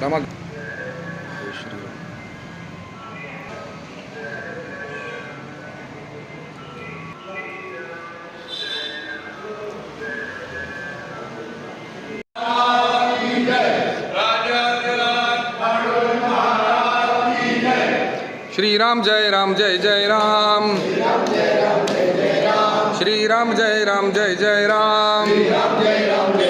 रामा जय श्रीराम श्रीराम जय राम जय जय राम श्रीराम जय राम जय जय राम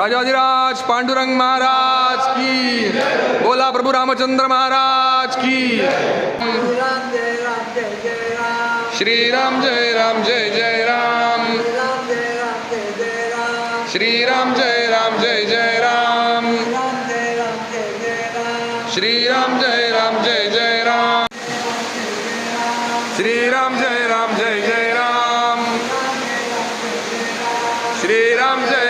राजाधिराज पांडुरंग महाराज की। बोला प्रभु रामचंद्र महाराज की। श्री राम जय राम, जय जय राम। जय राम जय राम, जय जय राम। जय राम जय राम, जय जय राम। जय राम जय राम, जय जय राम। जय राम जय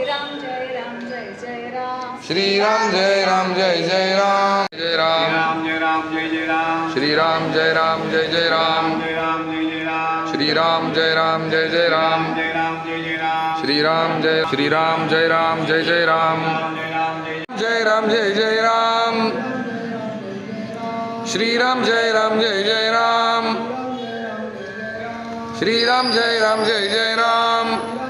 श्रीराम जय राम जय जय राम जय राम जय राम जय जय राम श्रीराम जय राम जय जय राम जय राम जय जय राम श्रीराम जय राम जय जय राम जय राम जय जय राम श्रीराम जय श्रीराम जय राम जय जय राम जय राम जय जय राम जय जय राम श्रीराम जय राम जय जय राम श्रीराम जय राम जय जय राम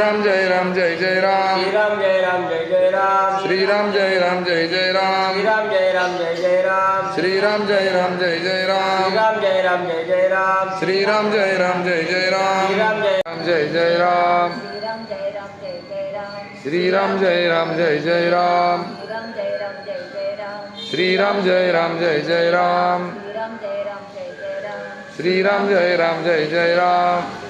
श्रीराम जय राम जय जय राम श्रीराम जय राम जय जय राम श्रीराम जय राम जय जय राम श्रीराम जय राम जय जय राम श्रीराम जय राम जय जय राम श्रीराम जय राम जय जय राम श्रीराम जय राम जय जय राम श्रीराम जय राम जय जय राम श्रीराम जय राम श्रीराम जय राम जय जय राम श्रीराम जय राम जय जय राम श्रीराम जय राम जय जय राम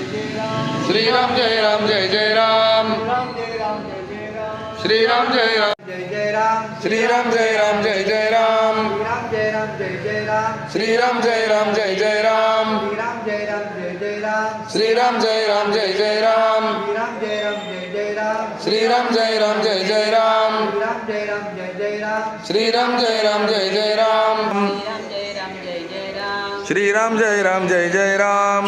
श्री राम जय राम जय जय राम श्री राम जय राम श्री राम जय राम जय जय राम श्री राम जय राम जय जय राम श्री राम जय राम जय जय राम श्री राम जय राम जय जय राम श्री राम जय राम जय जय राम श्री राम जय राम जय जय राम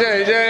谢谢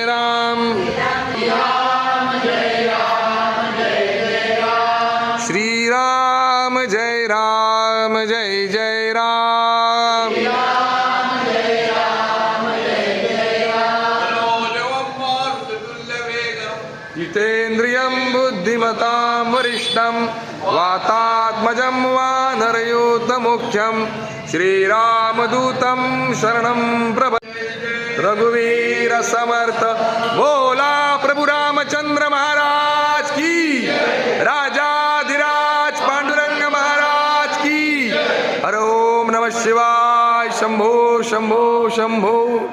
बुद्धिमतां वरिष्ठं वातात्मजं वानरयूतमुख्यं श्रीरामदूतं शरणं प्रभ रघुवीर समर्थ। बोला प्रभु रामचंद्र महाराज की। राजाधिराज पांडुरंग महाराज की। हर ओम नमः शिवाय। शंभो शंभो शंभो।